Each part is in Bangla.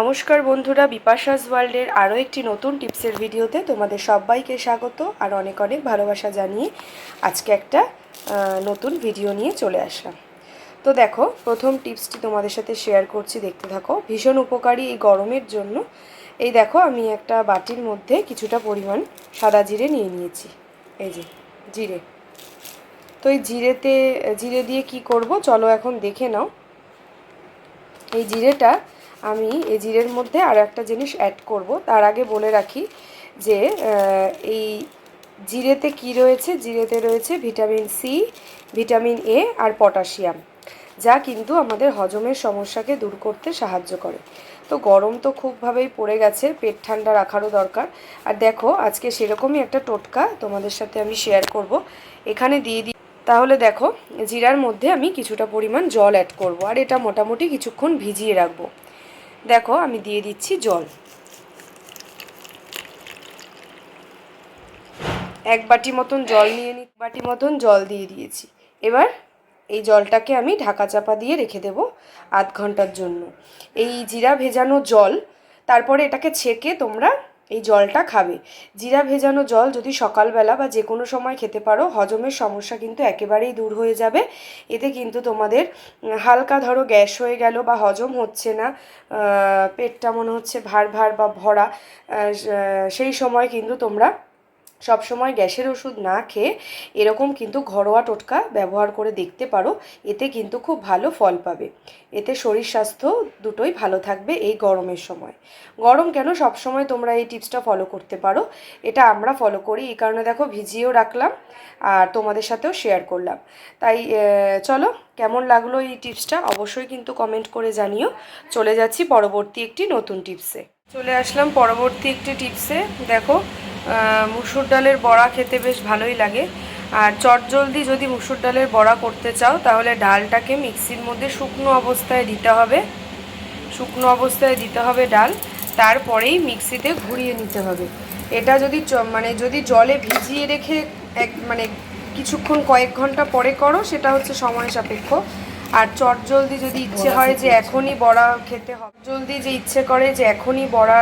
নমস্কার বন্ধুরা, বিপাশাস ওয়ার্ল্ডের আরও একটি নতুন টিপসের ভিডিওতে তোমাদের সবাইকে স্বাগত আর অনেক অনেক ভালোবাসা জানিয়ে আজকে একটা নতুন ভিডিও নিয়ে চলে আসলাম। তো দেখো, প্রথম টিপসটি তোমাদের সাথে শেয়ার করছি, দেখতে থাকো। ভীষণ উপকারী এই গরমের জন্য। এই দেখো, আমি একটা বাটির মধ্যে কিছুটা পরিমাণ সাদা জিরে নিয়ে নিয়েছি। এই যে, জিরে। তো এই জিরেতে, জিরে দিয়ে কি করব? চলো এখন দেখে নাও। এই জিরেটা আমি এই জিরের মধ্যে আরও একটা জিনিস অ্যাড করব। তার আগে বলে রাখি যে এই জিরেতে কি রয়েছে? জিরেতে রয়েছে ভিটামিন সি ভিটামিন এ আর পটাশিয়াম, যা কিন্তু আমাদের হজমের সমস্যাকে দূর করতে সাহায্য করে। তো গরম তো খুবভাবেই পড়ে গেছে, পেট ঠান্ডা রাখারও দরকার। আর দেখো, আজকে সেরকমই একটা টোটকা তোমাদের সাথে আমি শেয়ার করব। এখানে দিয়ে দিই তাহলে দেখো, জিরার মধ্যে আমি কিছুটা পরিমাণ জল অ্যাড করব। আর এটা মোটামুটি কিছুক্ষণ ভিজিয়ে রাখব। দেখো, আমি দিয়ে দিচ্ছি জল। এক বাটি মতন জল নিয়ে নি বাটি মতন জল দিয়ে দিয়েছি। এবার এই জলটাকে আমি ঢাকা চাপা দিয়ে রেখে দেব আধ ঘণ্টার জন্য। এই জিরা ভেজানো জল, তারপরে এটাকে ছেঁকে তোমরা এই জলটা খাবে। জিরা ভেজানো জল যদি সকালবেলা বা যে কোনো সময় খেতে পারো, হজমের সমস্যা কিন্তু একেবারেই দূর হয়ে যাবে। এতে কিন্তু তোমাদের হালকা ধরো গ্যাস হয়ে গেল বা হজম হচ্ছে না পেটটা মনে হচ্ছে ভার ভার বা ভরা সেই সময় কিন্তু তোমরা সব সময় গ্যাসের ওষুধ না খেয়ে এরকম কিন্তু ঘরোয়া টোটকা ব্যবহার করে দেখতে পারো। এতে কিন্তু খুব ভালো ফল পাবে। এতে শরীর স্বাস্থ্য দুটোই ভালো থাকবে এই গরমের সময়। গরম কেন সব সময় তোমরা এই টিপসটা ফলো করতে পারো? এটা আমরা ফলো করি। এই কারণে দেখো ভিজিয়েও রাখলাম আর তোমাদের সাথেও শেয়ার করলাম। তাই চলো কেমন লাগল এই টিপসটা অবশ্যই কিন্তু কমেন্ট করে জানিও। চলে যাচ্ছি পরবর্তী একটি নতুন টিপসে। চলে আসলাম পরবর্তী একটি টিপসে। দেখো মুসুর ডালের বড়া খেতে বেশ ভালোই লাগে। আর চটজলদি যদি মুসুর ডালের বড়া করতে চাও তাহলে ডালটাকে মিক্সির মধ্যে শুকনো অবস্থায় দিতে হবে। শুকনো অবস্থায় দিতে হবে ডাল তারপরেই মিক্সিতে ঘুরিয়ে নিতে হবে। এটা যদি মানে যদি জলে ভিজিয়ে রেখে এক মানে কিছুক্ষণ কয়েক ঘণ্টা পরে করো সেটা হচ্ছে সময় সাপেক্ষ। আর চট জলদি যদি ইচ্ছে হয় যে এখনই বড়া খেতে হবে জলদি যে ইচ্ছে করে যে এখনই বড়া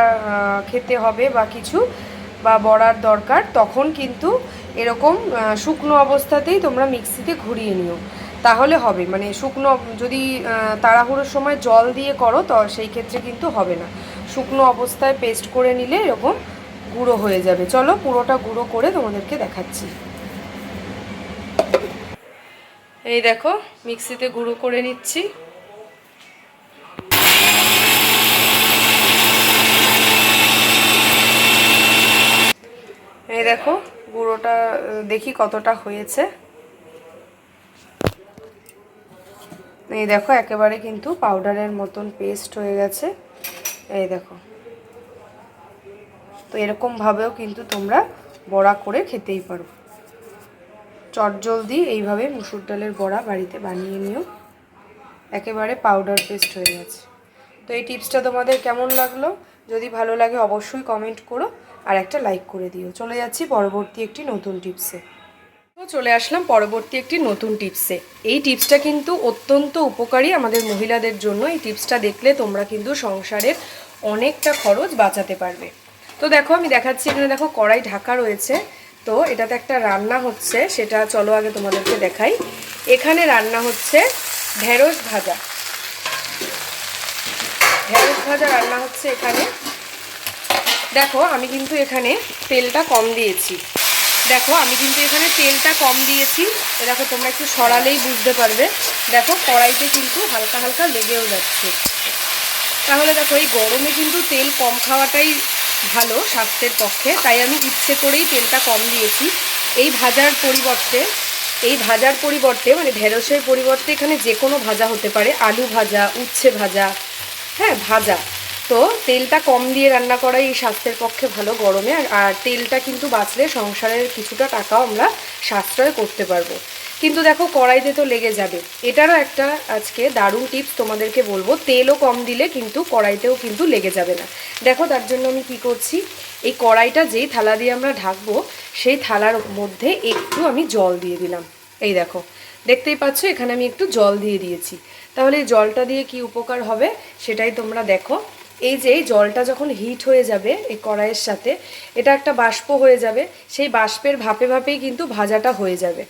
খেতে হবে বা কিছু বা বড়ার দরকার, তখন কিন্তু এরকম শুকনো অবস্থাতেই তোমরা মিক্সিতে ঘুরিয়ে নিও। তাহলে হবে মানে শুকনো, যদি তাড়াহুড়োর সময় জল দিয়ে করো, তো সেই ক্ষেত্রে কিন্তু হবে না। শুকনো অবস্থায় পেস্ট করে নিলে এরকম গুঁড়ো হয়ে যাবে। চলো পুরোটা গুঁড়ো করে তোমাদেরকে দেখাচ্ছি। এই দেখো, মিক্সিতে গুঁড়ো করে নিচ্ছি। এই দেখো, গুঁড়োটা দেখি কতটা হয়েছে। এই দেখো, একেবারে কিন্তু পাউডারের মতন পেস্ট হয়ে গেছে। এই দেখো। তো এরকমভাবেও কিন্তু তোমরা বড়া করে খেতেই পারো। চটজলদি এইভাবে মুসুর ডালের বড়া বাড়িতে বানিয়ে নিও। একেবারে পাউডার পেস্ট হয়ে গেছে। তো এই টিপসটা তোমাদের কেমন লাগল? যদি ভালো লাগে অবশ্যই কমেন্ট করো। আর একটা লাইক করে দিও। চলে যাচ্ছি পরবর্তী একটি নতুন টিপসে তো চলে আসলাম পরবর্তী একটি নতুন টিপসে এই টিপসটা কিন্তু অত্যন্ত উপকারী আমাদের মহিলাদের জন্য। এই টিপসটা দেখলে তোমরা কিন্তু সংসারের অনেকটা খরচ বাঁচাতে পারবে। তো দেখো, আমি দেখাচ্ছি, এখানে দেখো কড়াই ঢাকা রয়েছে। তো এটাতে একটা রান্না হচ্ছে, সেটা চলো আগে তোমাদেরকে দেখাই। এখানে রান্না হচ্ছে ঢেঁড়স ভাজা। ঢেঁড়স ভাজা রান্না হচ্ছে এখানে। দেখো, আমি কিন্তু এখানে তেলটা কম দিয়েছি। দেখো, আমি কিন্তু এখানে তেলটা কম দিয়েছি। দেখো, তোমরা একটু সরালেই বুঝতে পারবে। দেখো, কড়াইতে কিন্তু হালকা হালকা লেগেও যাচ্ছে। তাহলে দেখো, এই গরমে কিন্তু তেল কম খাওয়াটাই ভালো স্বাস্থ্যের পক্ষে। তাই আমি ইচ্ছে করেই তেলটা কম দিয়েছি। এই ভাজার পরিবর্তে, এই ভাজার পরিবর্তে মানে ঢেঁড়সের পরিবর্তে এখানে যে কোনো ভাজা হতে পারে। আলু ভাজা, উচ্ছে ভাজা হ্যাঁ ভাজা। তো তেলটা কম দিয়ে রান্না করাই এই স্বাস্থ্যের পক্ষে ভালো গরমে, আর- আর তেলটা কিন্তু বাঁচলে সংসারের কিছুটা টাকাও আমরা সাশ্রয় করতে পারব। কিন্তু দেখো, কড়াইতে তো লেগে যাবে। এটারও একটা আজকে দারুণ টিপস তোমাদেরকে বলব, তেলও কম দিলে কিন্তু কড়াইতেও কিন্তু লেগে যাবে না। দেখো, তার জন্য আমি কি করছি? এই কড়াইটা যেই থালা দিয়ে আমরা ঢাকবো, সেই থালার মধ্যে একটু আমি জল দিয়ে দিলাম। এই দেখো, দেখতেই পাচ্ছ, এখানে আমি একটু জল দিয়ে দিয়েছি। তাহলে এই জলটা দিয়ে কি উপকার হবে সেটাই তোমরা দেখো। এই যে জলটা যখন হিট হয়ে যাবে এই কড়াইয়ের সাথে, এটা একটা বাষ্প হয়ে যাবে, সেই বাষ্পের ভাপে ভাপেই কিন্তু ভাজাটা হয়ে যাবে।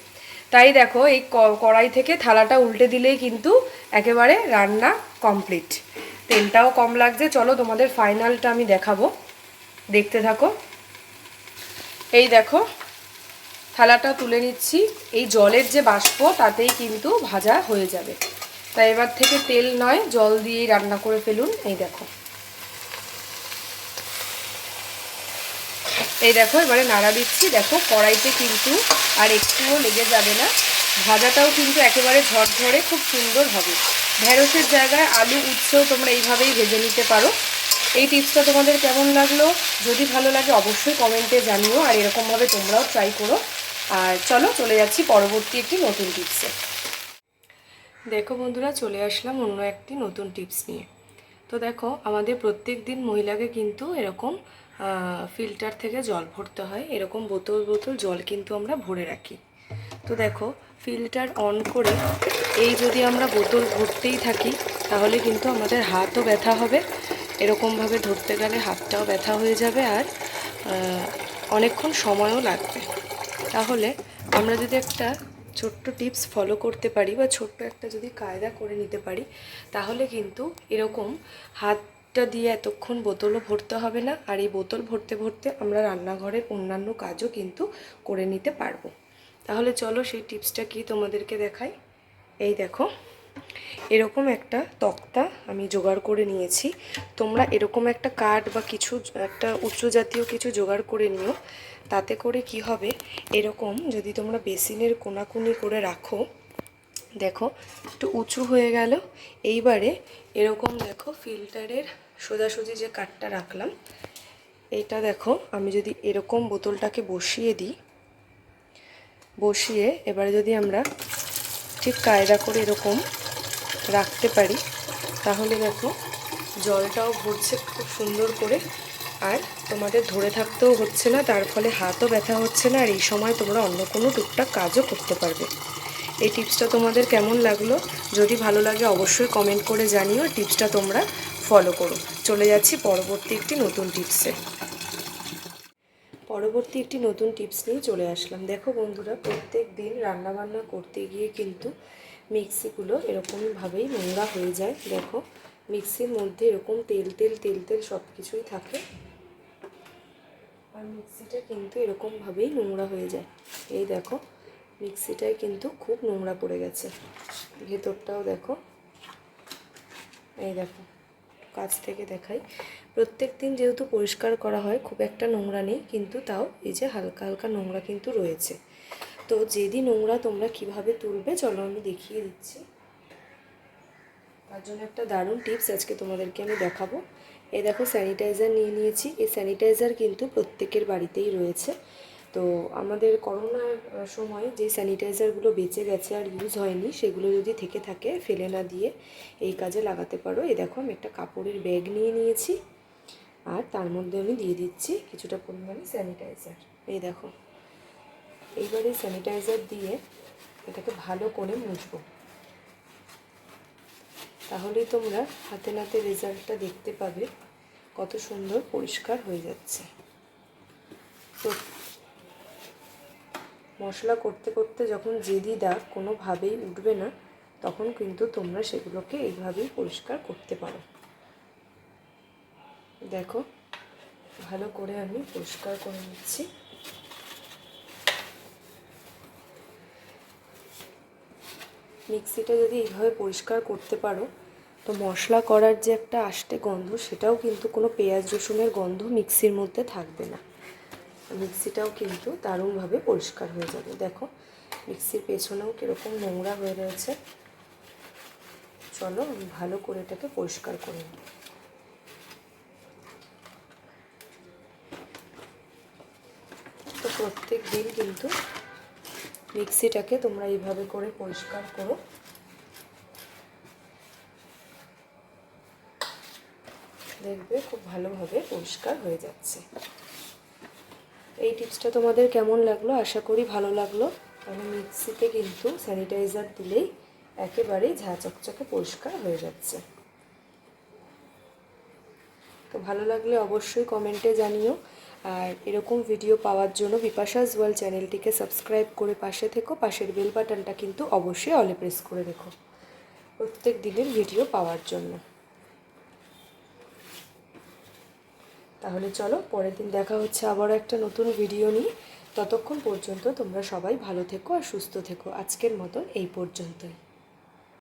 তাই দেখো এই কড়াই থেকে থালাটা উল্টে দিলেই কিন্তু একেবারে রান্না কমপ্লিট তেলটাও কম লাগছে, চলো তোমাদের ফাইনালটা আমি দেখাবো। দেখতে থাকো। এই দেখো, থালাটা তুলে নিচ্ছি। এই জলের যে বাষ্প, তাতেই কিন্তু ভাজা হয়ে যাবে। তাই এবার থেকে তেল নয়, জল দিয়েই রান্না করে ফেলুন। এই দেখো। এই দেখো, এবারে নাড়া দিচ্ছি। দেখো, কড়াইতে কিন্তু আর একটুও লেগে যাবে না। ভাজাটাও কিন্তু একেবারে ঝরঝরে, খুব সুন্দর হবে। ঢেঁড়সের জায়গায় আলু উচ্ছেও তোমরা এইভাবেই ভেজে নিতে পারো। এই টিপসটা তোমাদের কেমন লাগল? যদি ভালো লাগে, অবশ্যই কমেন্টে জানিও, আর এরকমভাবে তোমরাও ট্রাই করো। আর চলো, চলে যাচ্ছি পরবর্তী একটি নতুন টিপসে। দেখো বন্ধুরা, চলে আসলাম অন্য একটি নতুন টিপস নিয়ে। তো দেখো, আমাদের প্রত্যেক দিন মহিলাকে কিন্তু এরকম ফিল্টার থেকে জল ভরতে হয়। এরকম বোতল বোতল জল কিন্তু আমরা ভরে রাখি। তো দেখো ফিল্টার অন করে এই যদি আমরা বোতল ভরতেই থাকি, তাহলে কিন্তু আমাদের হাতও ব্যথা হবে। এরকমভাবে ধরতে গেলে হাতটাও ব্যথা হয়ে যাবে আর অনেকক্ষণ সময়ও লাগবে। তাহলে আমরা যদি একটা ছোট্ট টিপস ফলো করতে পারি বা ছোট্ট একটা যদি কায়দা করে নিতে পারি, তাহলে কিন্তু এরকম হাতটা দিয়ে এতক্ষণ বোতলও ভরতে হবে না। আর এই বোতল ভরতে ভরতে আমরা রান্নাঘরের অন্যান্য কাজও কিন্তু করে নিতে পারব। তাহলে চলো সেই টিপসটা কি তোমাদেরকে দেখাই? এই দেখো, এরকম একটা তক্তা আমি জোগাড় করে নিয়েছি। তোমরা এরকম একটা কাঠ বা কিছু, একটা উচ্চ জাতীয় কিছু জোগাড় করে নিও। তাতে করে কি হবে? এরকম যদি তোমরা বেসিনের কোনাকুনি করে রাখো, দেখো একটু উঁচু হয়ে গেল। এইবারে এরকম দেখো ফিল্টারের সোজাসুজি যে কাঠটা রাখলাম, এটা দেখো, আমি যদি এরকম বোতলটাকে বসিয়ে দিই, বসিয়ে এবারে যদি আমরা ঠিক কায়দা করে এরকম রাখতে পারি, তাহলে দেখো জলটাও ভরছে খুব সুন্দর করে, আর তোমাদের ধরে থাকতেও হচ্ছে না, তার ফলে হাতও ব্যথা হচ্ছে না, আর এই সময় তোমরা অন্য কোনো টুকটাক কাজও করতে পারবে। এই টিপসটা তোমাদের কেমন লাগল? যদি ভালো লাগে অবশ্যই কমেন্ট করে জানিও, টিপসটা তোমরা ফলো করো। চলে যাচ্ছি পরবর্তী একটি নতুন টিপসে পরবর্তী একটি নতুন টিপস নিয়ে চলে আসলাম। দেখো বন্ধুরা, প্রত্যেক দিন রান্নাবান্না করতে গিয়ে কিন্তু মিক্সিগুলো এরকমভাবেই নোংরা হয়ে যায়। দেখো, মিক্সির মধ্যে এরকম তেল তেল তেল তেল সব কিছুই থাকে। আর মিক্সিটা কিন্তু এরকমভাবেই নোংরা হয়ে যায়। এই দেখো মিক্সিটায় কিন্তু খুব নোংরা পড়ে গেছে। ভেতরটাও দেখো। এই দেখো, কাছ থেকে দেখাই। প্রত্যেক দিন যেহেতু পরিষ্কার করা হয়, খুব একটা নোংরা নেই, কিন্তু তাও এই যে হালকা হালকা নোংরা কিন্তু রয়েছে। তো যেদি নোংরা তোমরা কীভাবে তুলবে, চলো আমি দেখিয়ে দিচ্ছি। তার জন্য একটা দারুণ টিপস আজকে তোমাদেরকে আমি দেখাবো। এই দেখো, স্যানিটাইজার নিয়ে নিয়েছি। এই স্যানিটাইজার কিন্তু প্রত্যেকের বাড়িতেই রয়েছে। তো আমাদের করোনার সময় যে স্যানিটাইজারগুলো বেঁচে গেছে আর ইউজ হয়নি, সেগুলো যদি থেকে থাকে, ফেলে না দিয়ে এই কাজে লাগাতে পারো। এই দেখো, আমি একটা কাপড়ের ব্যাগ নিয়ে নিয়েছি আর তার মধ্যে আমি দিয়ে দিচ্ছি কিছুটা পরিমাণে স্যানিটাইজার এই দেখো, এইবারে স্যানিটাইজার দিয়ে এটাকে ভালো করে মুছবো। তাহলেই তোমরা হাতে নাতে রেজাল্টটা দেখতে পাবে কত সুন্দর পরিষ্কার হয়ে যাচ্ছে। তো মশলা করতে করতে যখন জেদি দাগ কোনোভাবেই উঠবে না, তখন কিন্তু তোমরা সেগুলোকে এইভাবেই পরিষ্কার করতে পারো। দেখো, ভালো করে আমি পরিষ্কার করে নিচ্ছি। মিক্সিটা যদি এইভাবে পরিষ্কার করতে পারো, তো মশলা করার যে একটা আষ্টে গন্ধ, সেটাও কিন্তু কোনো পেঁয়াজ রসুনের গন্ধ মিক্সির মধ্যে থাকবে না। মিক্সিটাও কিন্তু দারুণভাবে পরিষ্কার হয়ে যাবে। দেখো, মিক্সির পেছনেও কীরকম নোংরা হয়ে রয়েছে। চলো ভালো করে এটাকে পরিষ্কার করে তো প্রত্যেক দিন কিন্তু মিক্সিটাকে তোমরা এইভাবে করে পরিষ্কার করো। দেখবে খুব ভালোভাবে পরিষ্কার হয়ে যাচ্ছে। এই টিপসটা তোমাদের কেমন লাগল? আশা করি ভালো লাগল। কারণ মিক্সিতে কিন্তু স্যানিটাইজার দিলেই একেবারেই ঝা চকচকে পরিষ্কার হয়ে যাচ্ছে। তো ভালো লাগলে অবশ্যই কমেন্টে জানিও। আর এরকম ভিডিও পাওয়ার জন্য বিপাশাস ওয়ার্ল্ড চ্যানেলটিকে সাবস্ক্রাইব করে পাশে থেকো। পাশের বেল বাটনটা কিন্তু অবশ্যই অলে প্রেস করে রেখো। প্রত্যেক দিনের ভিডিও পাওয়ার জন্য। তাহলে চলো পরের দিন দেখা হচ্ছে আবার একটা নতুন ভিডিও নিয়ে। ততক্ষণ পর্যন্ত তোমরা সবাই ভালো থেকো আর সুস্থ থেকো। আজকের মতো এই পর্যন্তই।